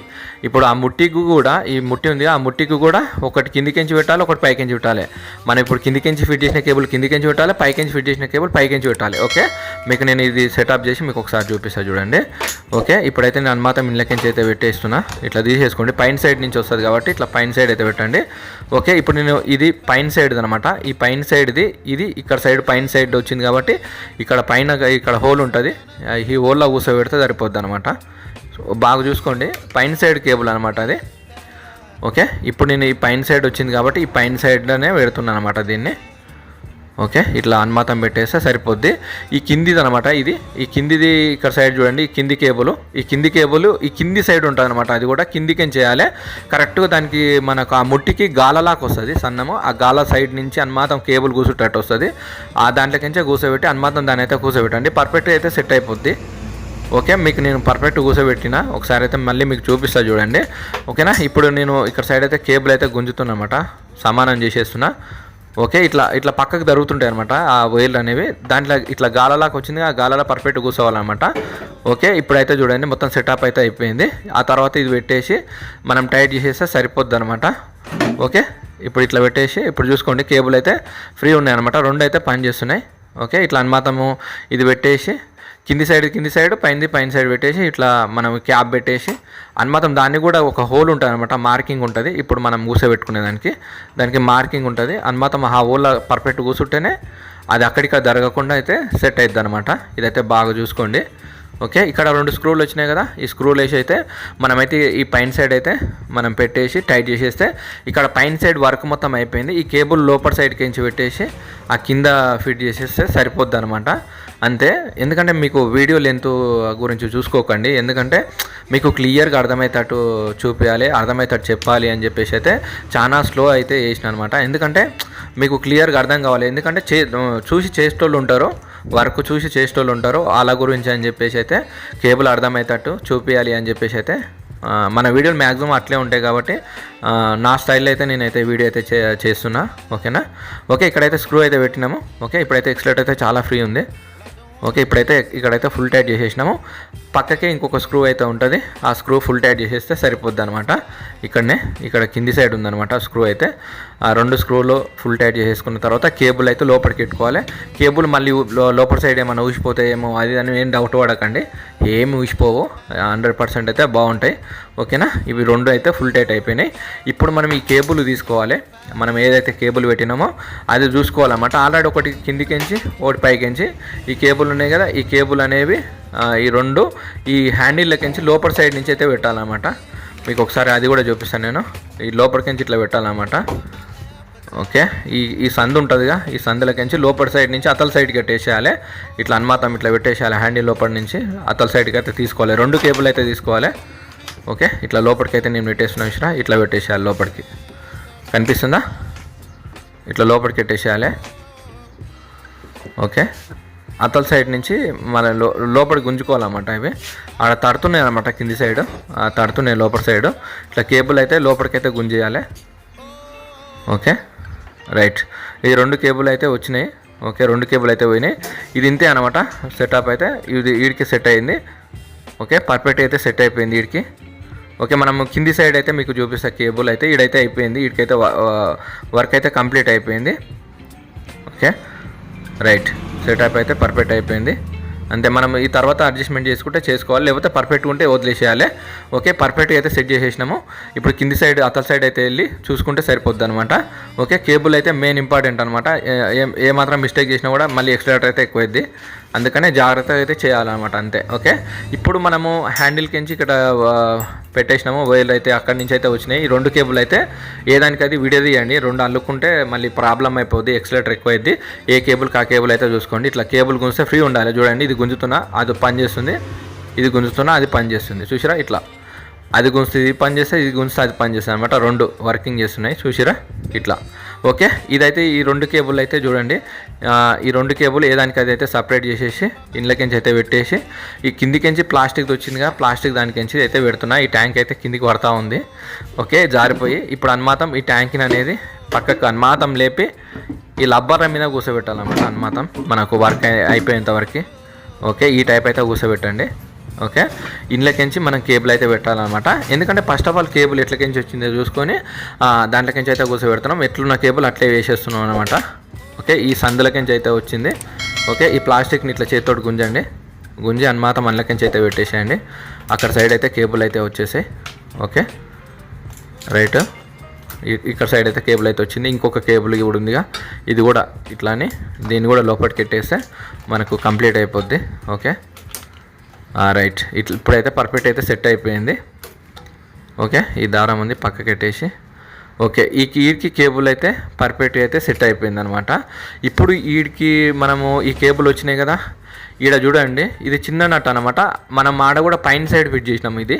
ఇప్పుడు ఆ ముట్టికి కూడా ఈ ముట్టి ఉంది ఆ ముట్టికి కూడా ఒకటి కిందికించి పెట్టాలి ఒకటి పైకించి పెట్టాలి. మనం ఇప్పుడు కిందికించి ఫిట్ చేసిన కేబుల్ కిందికించి పెట్టాలి పైకించి ఫిట్ చేసిన కేబుల్ పైకించి పెట్టాలి. ఓకే? మీకు నేను ఇది సెటప్ చేసి మీకు ఒకసారి చూపిస్తాను చూడండి. ఓకే? ఇప్పుడైతే నేను అనుమాతం ఇళ్ళకించి అయితే పెట్టేస్తున్నా ఇట్లా తీసేసుకోండి. పైన సైడ్ నుంచి వస్తుంది కాబట్టి ఇట్లా పైన సైడ్ అయితే పెట్టండి. ఓకే ఇప్పుడు నేను ఇది పైన సైడ్ అనమాట ఈ పైన సైడ్ది ఇది ఇక్కడ సైడ్ పైన సైడ్ వచ్చింది కాబట్టి ఇక్కడ పైన ఇక్కడ హోల్ ఉంటుంది. ఈ హోల్లో కూర్చోబెడితే సరిపోద్ది అనమాట బాగా చూసుకోండి. పైన సైడ్ కేబుల్ అనమాట అది. ఓకే ఇప్పుడు నేను ఈ పైన సైడ్ వచ్చింది కాబట్టి ఈ పైన సైడ్లోనే పెడుతున్నాను అనమాట దీన్ని. ఓకే? ఇట్లా అనుమాతం పెట్టేస్తే సరిపోద్ది. ఈ కిందిది అనమాట ఇది. ఈ కిందిది ఇక్కడ సైడ్ చూడండి ఈ కింది కేబుల్. ఈ కింది కేబుల్ ఈ కింది సైడ్ ఉంటుంది అనమాట అది కూడా కిందికి చేయాలి. కరెక్ట్గా దానికి మనకు ఆ ముట్టికి గాలలాగా వస్తుంది సన్నము. ఆ గాల సైడ్ నుంచి అనుమాతం కేబుల్ కూర్చుంటట్టు వస్తుంది. ఆ దాంట్లోకించే కూర్చోబెట్టి అన్మాతం దాని అయితే కూర్చోబెట్టండి పర్ఫెక్ట్గా అయితే సెట్ అయిపోద్ది. ఓకే? మీకు నేను పర్ఫెక్ట్ కూసోబెట్టిన? ఒకసారి అయితే మళ్ళీ మీకు చూపిస్తా చూడండి. ఓకేనా? ఇప్పుడు నేను ఇక్కడ సైడ్ అయితే కేబుల్ అయితే గుంజుతున్నమాట సమానం చేసేస్తున్నా. ఓకే ఇట్లా ఇట్లా పక్కకు జరుగుతుంటాయి అనమాట ఆ వైర్లు అనేవి. దాంట్లో ఇట్లా గాలలాగా వచ్చింది ఆ గాలలో పర్ఫెక్ట్ కూర్చోవాలన్నమాట. ఓకే ఇప్పుడైతే చూడండి మొత్తం సెటప్ అయితే అయిపోయింది. ఆ తర్వాత ఇది పెట్టేసి మనం టైట్ చేసేస్తే సరిపోద్ది అనమాట ఓకే ఇప్పుడు ఇట్లా పెట్టేసి ఇప్పుడు చూసుకోండి కేబుల్ అయితే ఫ్రీ ఉన్నాయి అనమాట రెండు అయితే పని చేస్తున్నాయి ఓకే ఇట్లా అనుమాతము ఇది పెట్టేసి కింది సైడ్ కింది సైడ్ పైనది పైన సైడ్ పెట్టేసి ఇట్లా మనం క్యాప్ పెట్టేసి అన్మాతం దాన్ని కూడా ఒక హోల్ ఉంటుంది అనమాట మార్కింగ్ ఉంటుంది. ఇప్పుడు మనం కూర్చోబెట్టుకునే దానికి దానికి మార్కింగ్ ఉంటుంది. అన్మాతం ఆ హోల్ పర్ఫెక్ట్ కూసుంటేనే అది అక్కడికి జరగకుండా అయితే సెట్ అవుతుంది అనమాట ఇదైతే బాగా చూసుకోండి. ఓకే ఇక్కడ రెండు స్క్రూలు వచ్చినాయి కదా ఈ స్క్రూలు వేసి అయితే మనమైతే ఈ పైన సైడ్ అయితే మనం పెట్టేసి టైట్ చేసేస్తే ఇక్కడ పైన సైడ్ వర్క్ మొత్తం అయిపోయింది. ఈ కేబుల్ లోపల సైడ్కి ఎంచి పెట్టేసి ఆ కింద ఫిట్ చేసేస్తే సరిపోద్ది అనమాట అంతే. ఎందుకంటే మీకు వీడియో లెంత్ గురించి చూసుకోకండి. ఎందుకంటే మీకు క్లియర్గా అర్థమయ్యేటట్టు చూపించాలి అర్థమయ్యేటట్టు చెప్పాలి అని చెప్పేసి అయితే చాలా స్లో అయితే చేసిన అనమాట ఎందుకంటే మీకు క్లియర్గా అర్థం కావాలి. ఎందుకంటే చే చూసి చేసేటోళ్ళు ఉంటారు వర్క్ చూసి చేసేటోళ్ళు ఉంటారు వాళ్ళ గురించి అని చెప్పేసి అయితే కేబుల్ అర్థమయ్యేటట్టు చూపించాలి అని చెప్పేసి అయితే మన వీడియోలు మ్యాక్సిమం అట్లే ఉంటాయి కాబట్టి నా స్టైల్లో అయితే నేనైతే వీడియో అయితే చే చేస్తున్నా. ఓకేనా? ఓకే ఇక్కడైతే స్క్రూ అయితే పెట్టినాము. ఓకే ఇప్పుడైతే ఎక్స్లెట్ అయితే చాలా ఫ్రీ ఉంది. ఓకే ఇప్పుడైతే ఇక్కడైతే ఫుల్ టైట్ చేసేసినాము. పక్కకే ఇంకొక స్క్రూ అయితే ఉంటుంది. ఆ స్క్రూ ఫుల్ టైట్ చేసేస్తే సరిపోద్ది అనమాట ఇక్కడనే ఇక్కడ కింది సైడ్ ఉందనమాట స్క్రూ అయితే. ఆ రెండు స్క్రూలు ఫుల్ టైట్ చేసేసుకున్న తర్వాత కేబుల్ అయితే లోపలికి పెట్టుకోవాలి కేబుల్ మళ్ళీ లోపల సైడ్ ఏమైనా ఊసిపోతాయేమో అది అని ఏం డౌట్ పడకండి. ఏమి ఊసిపోవు. హండ్రెడ్ పర్సెంట్ అయితే బాగుంటాయి. ఓకేనా? ఇవి రెండు అయితే ఫుల్ టైట్ అయిపోయినాయి. ఇప్పుడు మనం ఈ కేబుల్ తీసుకోవాలి. మనం ఏదైతే కేబుల్ పెట్టినామో అది చూసుకోవాలన్నమాట. ఆల్రెడీ ఒకటి కిందికించి ఒకటి పైకించి. ఈ కేబుల్ ఉన్నాయి కదా ఈ కేబుల్ అనేవి ఈ రెండు ఈ హ్యాండిల్లకించి లోపల సైడ్ నుంచి అయితే పెట్టాలన్నమాట. మీకు ఒకసారి అది కూడా చూపిస్తాను నేను. ఈ లోపలికి నుంచి ఇట్లా పెట్టాలన్నమాట. ఓకే. ఈ ఈ సందు ఉంటుందిగా. ఈ సందులకించి లోపల సైడ్ నుంచి అతల సైడ్కి పెట్టేసేయాలి ఇట్లా అన్మాతం ఇట్లా పెట్టేసేయాలి హ్యాండిల్ లోపల నుంచి. అతల సైడ్కి అయితే తీసుకోవాలి. రెండు కేబుల్ అయితే తీసుకోవాలి. ఓకే. ఇట్లా లోపలికి అయితే నేను పెట్టేసిన విషయం ఇట్లా పెట్టేసేయాలి లోపలికి. కనిపిస్తుందా? ఇట్లా లోపలికి పెట్టేసేయాలి. ఓకే. అతల సైడ్ నుంచి మన లో లోపలికి గుంజుకోవాలన్నమాట ఇవి ఆడ తడుతున్నాయి అనమాట కింది సైడ్. ఆ తడుతున్నాయి లోపల సైడ్. ఇట్లా కేబుల్ అయితే లోపలికి అయితే గుంజేయాలి. ఓకే? రైట్. ఈ రెండు కేబుల్ అయితే వచ్చినాయి. ఓకే? రెండు కేబుల్ అయితే పోయినాయి. ఇది ఇంతే అనమాట సెటప్ అయితే. ఇది వీడికి సెట్ అయింది. ఓకే? పర్ఫెక్ట్ అయితే సెట్ అయిపోయింది వీడికి ఓకే? మనం కింది సైడ్ అయితే మీకు చూపిస్తా. కేబుల్ అయితే ఈడైతే అయిపోయింది. వీడికైతే వర్క్ అయితే కంప్లీట్ అయిపోయింది. ఓకే? రైట్. సెటప్ అయితే పర్ఫెక్ట్ అయిపోయింది. అంతే మనం ఈ తర్వాత అడ్జస్ట్మెంట్ చేసుకుంటే చేసుకోవాలి లేకపోతే పర్ఫెక్ట్ ఉంటే వదిలేసేయాలి. ఓకే పర్ఫెక్ట్గా అయితే సెట్ చేసేసినాము. ఇప్పుడు కింది సైడ్ అతల సైడ్ అయితే వెళ్ళి చూసుకుంటే సరిపోద్ది అనమాట ఓకే కేబుల్ అయితే మెయిన్ ఇంపార్టెంట్ అనమాట ఏ ఏ మాత్రం మిస్టేక్ చేసినా కూడా మళ్ళీ ఎక్స్ట్రాటర్ అయితే ఎక్కువైద్ది. అందుకనే జాగ్రత్తగా అయితే చేయాలన్నమాట అంతే. ఓకే? ఇప్పుడు మనము హ్యాండిల్ కించి ఇక్కడ పెట్టేసినాము. వైర్లు అయితే అక్కడి నుంచి అయితే వచ్చినాయి. ఈ రెండు కేబుల్ అయితే ఏ దానికి విడదీయండి రెండు అల్లుకుంటే మళ్ళీ ప్రాబ్లం అయిపోద్ది ఎక్సలేటర్ ఎక్కువ అయింది ఏ కేబుల్ కా కేబుల్ అయితే చూసుకోండి. ఇట్లా కేబుల్ గుంజితే ఫ్రీ ఉండాలి. చూడండి ఇది గుంజుతున్నా అది పని చేస్తుంది. ఇది గుంజుతున్నా అది పని చేస్తుంది. చూసిరా ఇట్లా. అది గుంజితే ఇది పని చేస్తే ఇది గుంజితే అది పని చేస్తుంది అనమాట రెండు వర్కింగ్ చేస్తున్నాయి. చూసిరా? ఇట్లా. ఓకే ఇదైతే ఈ రెండు కేబుల్ అయితే చూడండి. ఈ రెండు కేబుల్ ఏదానికి అది అయితే సపరేట్ చేసేసి ఇండ్లకించి అయితే పెట్టేసి ఈ కిందికించి ప్లాస్టిక్ వచ్చిందిగా ప్లాస్టిక్ దానికించి అయితే పెడుతున్నా. ఈ ట్యాంక్ అయితే కిందికి పడతా ఉంది. ఓకే జారిపోయి ఇప్పుడు అన్మాతం ఈ ట్యాంకిని అనేది పక్కకు అన్మాతం లేపి ఈ లబ్బర్ల మీద కూర్చోబెట్టాలన్నమాట అన్మాతం. మనకు వర్క్ అయి- అయిపోయేంత వరకు. ఓకే ఈ టైప్ అయితే కూర్చోబెట్టండి ఓకే? ఇండ్లకించి మనం కేబుల్ అయితే పెట్టాలన్నమాట. ఎందుకంటే ఫస్ట్ ఆఫ్ ఆల్ కేబుల్ ఎట్లకించి వచ్చిందో చూసుకొని దాంట్లోకించి అయితే కూర్చోబెడుతున్నాం ఎట్లున్న కేబుల్ అట్లే వేసేస్తున్నాం అనమాట ఓకే? ఈ సందులకించి అయితే వచ్చింది. ఓకే? ఈ ప్లాస్టిక్ని ఇట్లా చేతితోటి గుంజండి. గుంజి అన్నమాట మనలకించి అయితే పెట్టేసేయండి. అక్కడ సైడ్ అయితే కేబుల్ అయితే వచ్చేసాయి. ఓకే? రైట్? ఇక్కడ సైడ్ అయితే కేబుల్ అయితే వచ్చింది. ఇంకొక కేబుల్ కూడా ఉందిగా. ఇది కూడా ఇట్లానే. దీన్ని కూడా లోపలికి పెట్టేస్తే మనకు కంప్లీట్ అయిపోద్ది. ఓకే? రైట్ ఇట్లా ఇప్పుడైతే పర్ఫెక్ట్ అయితే సెట్ అయిపోయింది. ఓకే ఈ దారం ఉంది పక్కకి కట్టేసి ఓకే ఈ ఈడికి కేబుల్ అయితే పర్ఫెక్ట్ అయితే సెట్ అయిపోయింది అనమాట ఇప్పుడు ఈడికి మనము ఈ కేబుల్ వచ్చినాయి కదా ఈడ చూడండి ఇది చిన్న నట్ అనమాట మనం ఆడ కూడా పైన సైడ్ ఫిట్ చేసినాము ఇది.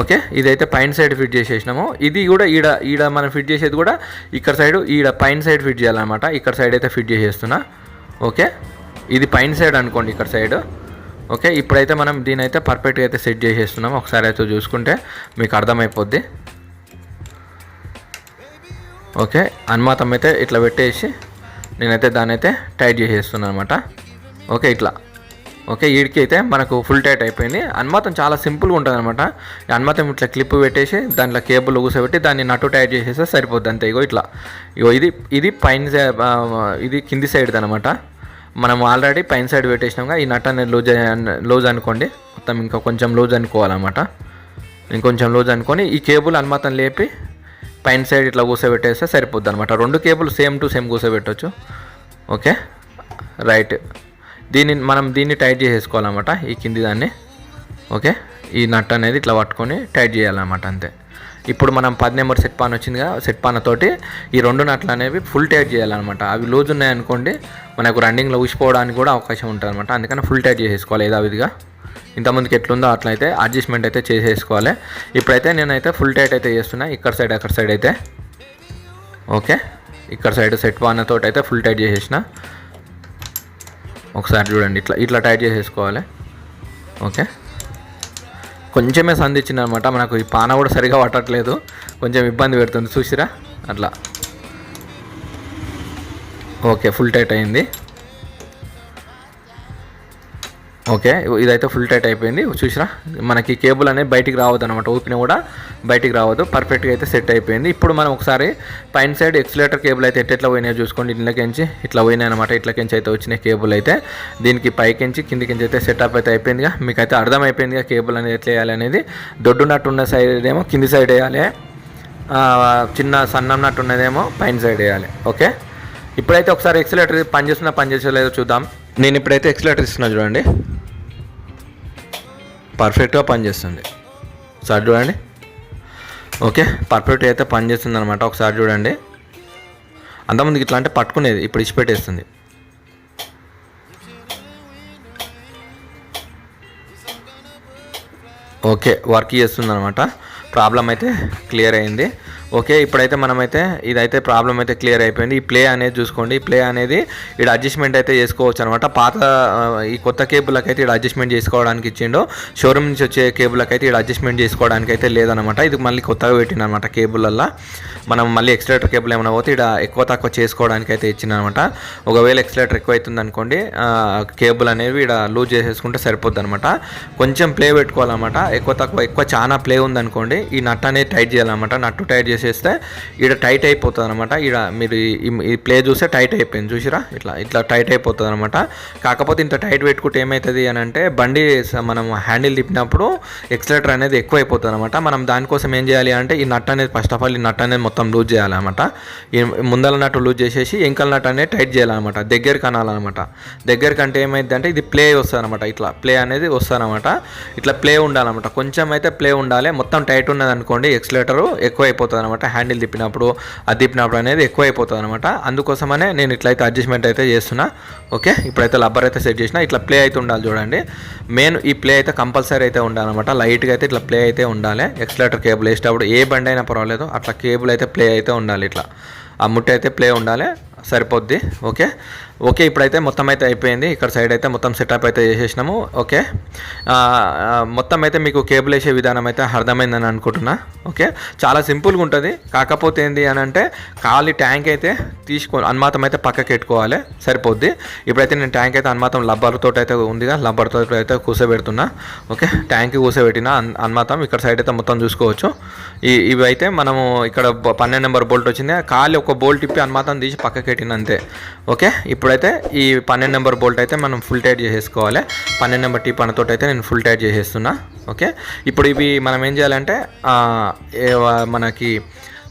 ఓకే ఇదైతే పైన సైడ్ ఫిట్ చేసేసినాము. ఇది కూడా ఈడ ఈడ మనం ఫిట్ చేసేది కూడా ఇక్కడ సైడ్ ఈడ పైన సైడ్ ఫిట్ చేయాలన్నమాట. ఇక్కడ సైడ్ అయితే ఫిట్ చేసేస్తున్నా. ఓకే ఇది పైన సైడ్ అనుకోండి ఇక్కడ సైడ్. ఓకే ఇప్పుడైతే మనం దీని అయితే పర్ఫెక్ట్గా అయితే సెట్ చేసేస్తున్నాం. ఒకసారి అయితే చూసుకుంటే మీకు అర్థమైపోద్ది. ఓకే అనుమాతం అయితే ఇట్లా పెట్టేసి నేనైతే దాన్ని అయితే టైట్ చేసేస్తున్నాను అనమాట ఓకే ఇట్లా. ఓకే వీడికి అయితే మనకు ఫుల్ టైట్ అయిపోయింది. అన్మాతం చాలా సింపుల్గా ఉంటుంది అనమాట అన్మాతం ఇట్లా క్లిప్ పెట్టేసి దాంట్లో కేబుల్ కూసబెట్టి దాన్ని నట్టు టైట్ చేసేస్తే సరిపోద్ది అంతే. ఇగో ఇట్లా. ఇగో ఇది ఇది పైన ఇది కింది సైడ్ది అనమాట మనం ఆల్రెడీ పైన సైడ్ పెట్టేసినాక ఈ నట్ అనేది లూజ్ లూజ్ అనుకోండి. మొత్తం ఇంకా కొంచెం లూజ్ అనుకోవాలన్నమాట. ఇంకొంచెం లూజ్ అనుకొని ఈ కేబుల్ అన్మాతం లేపి పైన సైడ్ ఇట్లా కూర్చోబెట్టేస్తే సరిపోద్ది అనమాట రెండు కేబుల్ సేమ్ టు సేమ్ కూర్చోబెట్టవచ్చు ఓకే? రైట్. దీన్ని మనం దీన్ని టైట్ చేసేసుకోవాలన్నమాట ఈ కింది దాన్ని. ఓకే? ఈ నట్ అనేది ఇట్లా పట్టుకొని టైట్ చేయాలన్నమాట అంతే. ఇప్పుడు మనం పది నెంబర్ సెట్ పాన్ వచ్చిందిగా సెట్ పాన్ తోటి ఈ రెండు నట్లు అనేవి ఫుల్ టైట్ చేయాలన్నమాట. అవి లూజ్ ఉన్నాయనుకోండి మనకు రన్నింగ్లో ఊసిపోవడానికి కూడా అవకాశం ఉంటుంది అనమాట అందుకని ఫుల్ టైట్ చేసేసుకోవాలి యథావిధిగా ఇంతమందికి ఎట్లుందో అట్లయితే అడ్జస్ట్మెంట్ అయితే చేసేసుకోవాలి. ఇప్పుడైతే నేనైతే ఫుల్ టైట్ అయితే చేస్తున్నా ఇక్కడ సైడ్ అక్కడ సైడ్ అయితే. ఓకే ఇక్కడ సైడ్ సెట్ పాన్ తోటి అయితే ఫుల్ టైట్ చేసేసిన. ఒకసారి చూడండి ఇట్లా ఇట్లా టైట్ చేసేసుకోవాలి. ఓకే కొంచెమే సంధించింది అనమాట మనకు ఈ పాన కూడా సరిగా పట్టట్లేదు. కొంచెం ఇబ్బంది పెడుతుంది. చూసిరా? అట్లా. ఓకే ఫుల్ టైట్ అయింది. ఓకే ఇదైతే ఫుల్ టైట్ అయిపోయింది. చూసినా మనకి కేబుల్ అనేది బయటికి రావద్దు అనమాట ఊపిన కూడా బయటికి రావద్దు. పర్ఫెక్ట్గా అయితే సెట్ అయిపోయింది. ఇప్పుడు మనం ఒకసారి పైన సైడ్ ఎక్సిలేటర్ కేబుల్ అయితే ఎట్లా పోయినాయో చూసుకోండి. ఇంట్లోకించి ఇట్లా పోయినాయి అనమాట ఇట్లకించి అయితే వచ్చిన కేబుల్ అయితే. దీనికి పైకించి కిందికించి అయితే సెటప్ అయితే అయిపోయిందిగా. మీకు అయితే అర్థమైపోయిందిగా కేబుల్ అనేది ఎట్లా వేయాలి అనేది. దొడ్డునట్టు ఉన్న సైడ్ ఏమో కింది సైడ్ వేయాలి. చిన్న సన్నం నట్టు ఉన్నదేమో పైన సైడ్ వేయాలి. ఓకే? ఇప్పుడైతే ఒకసారి ఎక్సిలేటర్ పనిచేస్తున్నా పనిచేసలేదో చూద్దాం. నేను ఇప్పుడైతే ఎక్స్లేటర్ ఇస్తున్నా చూడండి. పర్ఫెక్ట్గా పనిచేస్తుంది ఒకసారి చూడండి. ఓకే పర్ఫెక్ట్ అయితే పనిచేస్తుంది అనమాట ఒకసారి చూడండి. అంతమందికి ఇట్లా అంటే పట్టుకునేది ఇప్పుడు ఇచ్చిపెట్టేస్తుంది. ఓకే వర్క్ చేస్తుంది అనమాట ప్రాబ్లం అయితే క్లియర్ అయింది. ఓకే ఇప్పుడైతే మనమైతే ఇదైతే ప్రాబ్లం అయితే క్లియర్ అయిపోయింది. ఈ ప్లే అనేది చూసుకోండి. ఈ ప్లే అనేది ఇక్కడ అడ్జస్ట్మెంట్ అయితే చేసుకోవచ్చు అనమాట పాత ఈ కొత్త కేబుల్కి అయితే ఇక్కడ అడ్జస్ట్మెంట్ చేసుకోవడానికి ఇచ్చిండు. షోరూమ్ నుంచి వచ్చే కేబుల్కి అయితే ఇక్కడ అడ్జస్ట్మెంట్ చేసుకోవడానికి అయితే లేదనమాట. ఇది మళ్ళీ కొత్తగా పెట్టిండు అనమాట కేబుల్లల్లా. మనం మళ్ళీ ఎక్స్లేటర్ కేబుల్ ఏమైనా పోతే ఇక్కడ ఎక్కువ తక్కువ చేసుకోవడానికి అయితే ఇచ్చింది అనమాట ఒకవేళ ఎక్స్లేటర్ ఎక్కువ అవుతుంది అనుకోండి కేబుల్ అనేవి ఇక్కడ లూజ్ చేసేసుకుంటే సరిపోద్ది అనమాట కొంచెం ప్లే పెట్టుకోవాలన్నమాట. ఎక్కువ తక్కువ ఎక్కువ చాలా ప్లే ఉందనుకోండి ఈ నట్ అనేది టైట్ చేయాలన్నమాట. నట్టు టైట్ చేసి చేసేస్తే ఇక్కడ టైట్ అయిపోతుంది అనమాట ఇక్కడ మీరు ఈ- ప్లే చూస్తే టైట్ అయిపోయింది. చూసిరా? ఇట్లా ఇట్లా టైట్ అయిపోతుంది అనమాట కాకపోతే ఇంత టైట్ పెట్టుకుంటే ఏమవుతుంది అని అంటే బండి మనం హ్యాండిల్ తిప్పినప్పుడు ఎక్సలేటర్ అనేది ఎక్కువ అయిపోతుంది అనమాట మనం దానికోసం ఏం చేయాలి అంటే ఈ నట్ అనేది ఫస్ట్ ఆఫ్ ఆల్ ఈ నట్ అనేది మొత్తం లూజ్ చేయాలన్నమాట. ముందల నట్టు లూజ్ చేసేసి ఎంకల నట్ అనేది టైట్ చేయాలన్నమాట. దగ్గరికి అనాలన్నమాట దగ్గరికి అంటే ఏమైంది అంటే ఇది ప్లే వస్తుంది అనమాట ఇట్లా ప్లే అనేది వస్తుందన్నమాట. ఇట్లా ప్లే ఉండాలన్నమాట. కొంచెం అయితే ప్లే ఉండాలి. మొత్తం టైట్ ఉన్నది అనుకోండి ఎక్సలేటరు ఎక్కువ అయిపోతుంది అనమాట హ్యాండిల్ తిప్పినప్పుడు అది తిప్పినప్పుడు అనేది ఎక్కువ అయిపోతుంది అనమాట అందుకోసమనే నేను ఇట్లయితే అడ్జస్ట్మెంట్ అయితే చేస్తున్నా. ఓకే? ఇప్పుడైతే లబ్బర్ అయితే సెట్ చేసిన ఇట్లా ప్లే అయితే ఉండాలి చూడండి. మెయిన్ ఈ ప్లే అయితే కంపల్సరీ అయితే ఉండాలన్నమాట. లైట్గా అయితే ఇట్లా ప్లే అయితే ఉండాలి. ఎక్స్లేటర్ కేబుల్ వేసేటప్పుడు ఏ బండి అయినా పర్వాలేదు. అట్లా కేబుల్ అయితే ప్లే అయితే ఉండాలి ఇట్లా. ఆ ముట్టి అయితే ప్లే ఉండాలి. సరిపోద్ది. ఓకే? ఓకే ఇప్పుడైతే మొత్తం అయితే అయిపోయింది. ఇక్కడ సైడ్ అయితే మొత్తం సెటప్ అయితే చేసేసినాము. ఓకే. మొత్తం అయితే మీకు కేబుల్ వేసే విధానం అయితే అర్థమైందని అనుకుంటున్నా. ఓకే. చాలా సింపుల్గా ఉంటుంది. కాకపోతే ఏంటి అని అంటే ఖాళీ ట్యాంక్ అయితే తీసుకో అనుమాతం అయితే పక్కకి పెట్టుకోవాలి. సరిపోద్ది. ఇప్పుడైతే నేను ట్యాంక్ అయితే అనుమాతం లబ్బర్తో అయితే ఉందిగా. లబ్బర్తో అయితే కూసబెడుతున్నా. ఓకే. ట్యాంక్ కూసబెట్టిన అన్మాతం. ఇక్కడ సైడ్ అయితే మొత్తం చూసుకోవచ్చు. ఈ ఇవి అయితే మనము ఇక్కడ పన్నెండు నెంబర్ బోల్ట్ వచ్చింది. ఖాళీ ఒక బోల్ట్ ఇప్పి అనుమాతం తీసి పక్కకి పెట్టిన అంతే. ఓకే. ఇప్పుడైతే ఈ పన్నెండు నెంబర్ బోల్ట్ అయితే మనం ఫుల్ టైట్ చేసేసుకోవాలి. పన్నెండు నెంబర్ టీ పనతో అయితే నేను ఫుల్ టైట్ చేసేస్తున్నా. ఓకే? ఇప్పుడు ఇవి మనం ఏం చేయాలంటే మనకి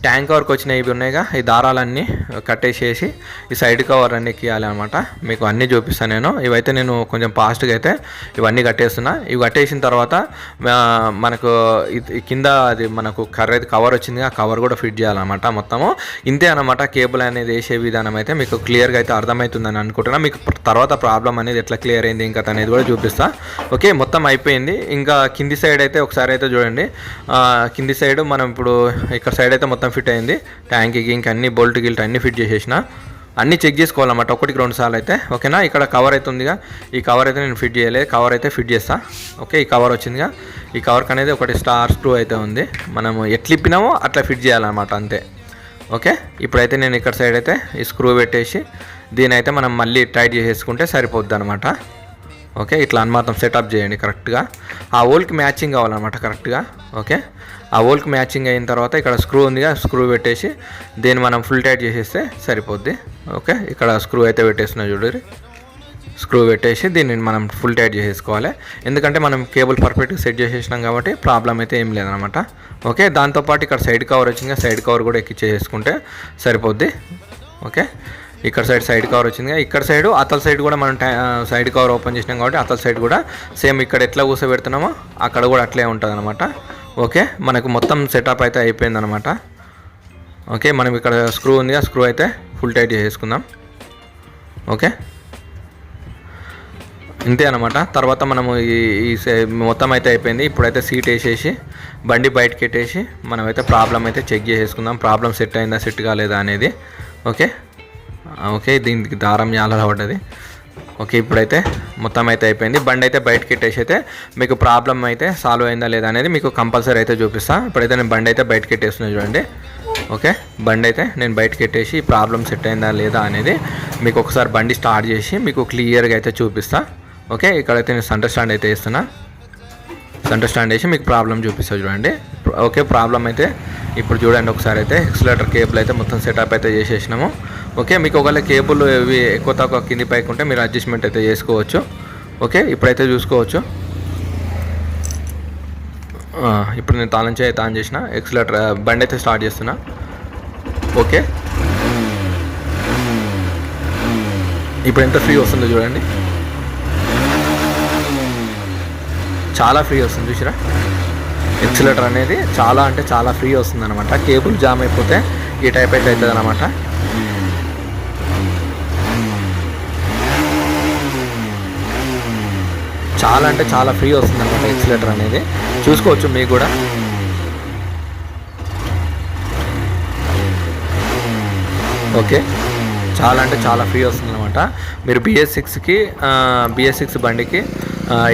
ట్యాంక్ కవర్కి వచ్చినాయి ఇవి ఉన్నాయిగా. ఈ దారాలన్నీ కట్టేసేసి ఈ సైడ్ కవర్ అన్ని ఎక్కియాలి అనమాట మీకు అన్నీ చూపిస్తాను నేను. ఇవైతే నేను కొంచెం ఫాస్ట్గా అయితే ఇవన్నీ కట్టేస్తున్నా. ఇవి కట్టేసిన తర్వాత మనకు ఇది- ఈ కింద అది మనకు కర్ర కవర్ వచ్చింది ఆ కవర్ కూడా ఫిట్ చేయాలన్నమాట మొత్తము. ఇంతే అనమాట కేబుల్ అనేది వేసే విధానం అయితే మీకు క్లియర్గా అయితే అర్థమవుతుందని అనుకుంటున్నా. మీకు తర్వాత ప్రాబ్లం అనేది ఎట్లా క్లియర్ అయింది ఇంకా అనేది కూడా చూపిస్తా. ఓకే మొత్తం అయిపోయింది. ఇంకా కింది సైడ్ అయితే ఒకసారి అయితే చూడండి. కింది సైడ్ మనం ఇప్పుడు ఇక్కడ సైడ్ అయితే మొత్తం ఫిట్ అయింది. ట్యాంక్కి ఇంక అన్ని బోల్ట్ గిల్ట్ అన్ని ఫిట్ చేసేసిన. అన్నీ చెక్ చేసుకోవాలన్నమాట. ఒకటికి రెండు సార్లు అయితే. ఓకేనా ఇక్కడ కవర్ అయితే ఉందిగా. ఈ కవర్ అయితే నేను ఫిట్ చేయలేదు కవర్ అయితే ఫిట్ చేస్తా. ఓకే ఈ కవర్ వచ్చిందిగా. ఈ కవర్కి అనేది ఒకటి స్టార్ స్క్రూ అయితే ఉంది. మనము ఎట్లిప్పినామో అట్లా ఫిట్ చేయాలన్నమాట అంతే. ఓకే ఇప్పుడైతే నేను ఇక్కడ సైడ్ అయితే ఈ స్క్రూ పెట్టేసి దీని అయితే మనం మళ్ళీ టైట్ చేసేసుకుంటే సరిపోద్ది అనమాట ఓకే ఇట్లా అన్నమాతం సెటప్ చేయండి కరెక్ట్గా ఆ ఓల్కి మ్యాచింగ్ కావాలన్నమాట కరెక్ట్గా ఓకే ఆ ఓల్కి మ్యాచింగ్ అయిన తర్వాత ఇక్కడ స్క్రూ ఉందిగా స్క్రూ పెట్టేసి దీన్ని మనం ఫుల్ టైట్ చేసేస్తే సరిపోద్ది. ఓకే? ఇక్కడ స్క్రూ అయితే పెట్టేస్తున్నా చూడండి స్క్రూ పెట్టేసి దీన్ని మనం ఫుల్ టైట్ చేసేసుకోవాలి. ఎందుకంటే మనం కేబుల్ పర్ఫెక్ట్గా సెట్ చేసేసినాం కాబట్టి ప్రాబ్లం అయితే ఏం లేదనమాట ఓకే? దాంతోపాటు ఇక్కడ సైడ్ కవర్ వచ్చింది సైడ్ కవర్ కూడా ఎక్కిచ్చేసుకుంటే సరిపోద్ది. ఓకే? ఇక్కడ సైడ్ సైడ్ కవర్ వచ్చింది ఇక్కడ సైడ్ అతల సైడ్ కూడా మనం టై- సైడ్ కవర్ ఓపెన్ చేసినాం కాబట్టి అతల సైడ్ కూడా సేమ్ ఇక్కడ ఎట్లా కూర్చోబెడుతున్నామో అక్కడ కూడా అట్లే ఉంటుంది అనమాట ఓకే మనకు మొత్తం సెటప్ అయితే అయిపోయిందనమాట ఓకే మనం ఇక్కడ స్క్రూ ఉంది ఆ స్క్రూ అయితే ఫుల్ టైట్ చేసేసుకుందాం. ఓకే. ఇంతే అనమాట తర్వాత మనము ఈ ఈ మొత్తం అయితే అయిపోయింది. ఇప్పుడైతే సీట్ వేసేసి బండి బయటకి పెట్టేసి మనమైతే ప్రాబ్లం అయితే చెక్ చేసేసుకుందాం. ప్రాబ్లం సెట్ అయిందా సెట్ కాలేదా అనేది. ఓకే. ఓకే దీనికి దారం యాలలో పడ్డది ఓకే ఇప్పుడైతే మొత్తం అయితే అయిపోయింది. బండి అయితే బయటకి పెట్టేసి అయితే మీకు ప్రాబ్లం అయితే సాల్వ్ అయిందా లేదా అనేది మీకు కంపల్సరీ అయితే చూపిస్తాను ఇప్పుడైతే నేను బండి అయితే బయటకి ఇట్టేస్తున్నాను చూడండి. ఓకే బండి అయితే నేను బయటకి పెట్టేసి ప్రాబ్లం సెట్ అయిందా లేదా అనేది మీకు ఒకసారి బండి స్టార్ట్ చేసి మీకు క్లియర్గా అయితే చూపిస్తా. ఓకే ఇక్కడైతే నేను సెంటర్ స్టాండ్ అయితే ఇస్తున్నా సెంటర్ స్టాండ్ వేసి మీకు ప్రాబ్లం చూపిస్తా చూడండి. ఓకే ప్రాబ్లం అయితే ఇప్పుడు చూడండి ఒకసారి అయితే. ఎక్సలేటర్ కేబుల్ అయితే మొత్తం సెటప్ అయితే చేసేసినాము. ఓకే మీకు ఒకవేళ కేబుల్ ఇవి ఎక్కువ తక్కువ కింది పైకి ఉంటే మీరు అడ్జస్ట్మెంట్ అయితే చేసుకోవచ్చు. ఓకే ఇప్పుడైతే చూసుకోవచ్చు. ఇప్పుడు నేను తాళం చేయి తాన్ చేసిన ఎక్సలేటర్ బండి అయితే స్టార్ట్ చేస్తున్నా. ఓకే. ఇప్పుడు ఎంత ఫ్రీ వస్తుందో చూడండి. చాలా ఫ్రీ వస్తుంది చూసిరా? ఎక్సలేటర్ అనేది చాలా అంటే చాలా ఫ్రీ వస్తుంది అనమాట కేబుల్ జామ్ అయిపోతే ఈ టైప్ అయితే అవుతుంది అనమాట చాలా అంటే చాలా ఫ్రీ వస్తుంది అనమాట ఎక్సిలేటర్ అనేది. చూసుకోవచ్చు మీకు కూడా. ఓకే. చాలా అంటే చాలా ఫ్రీ వస్తుంది అనమాట మీరు బిఎస్ సిక్స్కి బిఎస్ సిక్స్ బండికి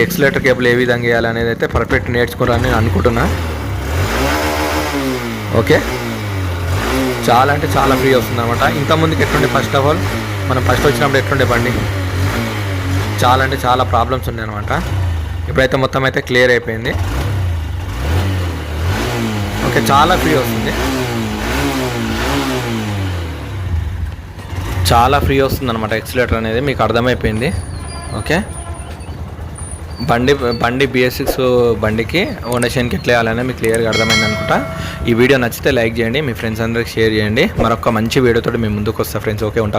ఎక్సిలేటర్ కేబుల్ ఏ విధంగా వేయాలి అనేది అయితే పర్ఫెక్ట్ నేర్చుకోవాలని నేను అనుకుంటున్నా. ఓకే. చాలా అంటే చాలా ఫ్రీ వస్తుంది అనమాట ఇంతకుముందుకి ఎట్లుండే? ఫస్ట్ ఆఫ్ ఆల్ మనం ఫస్ట్ వచ్చినప్పుడు ఎట్లుండే బండి? చాలా అంటే చాలా ప్రాబ్లమ్స్ ఉన్నాయి అనమాట ఇప్పుడైతే మొత్తం అయితే క్లియర్ అయిపోయింది. ఓకే చాలా ఫ్రీ వస్తుంది. చాలా ఫ్రీ వస్తుంది అనమాట ఎక్సిలేటర్ అనేది మీకు అర్థమైపోయింది. ఓకే? బండి బండి బిఎస్ సిక్స్ బండికి ఓనర్షన్కి ఎట్లా వేయాలనే మీకు క్లియర్గా అర్థమైంది అనుకుంటా. ఈ వీడియో నచ్చితే లైక్ చేయండి మీ ఫ్రెండ్స్ అందరికి షేర్ చేయండి. మరొక మంచి వీడియోతో మేము ముందుకు వస్తా ఫ్రెండ్స్ ఓకే ఉంటా.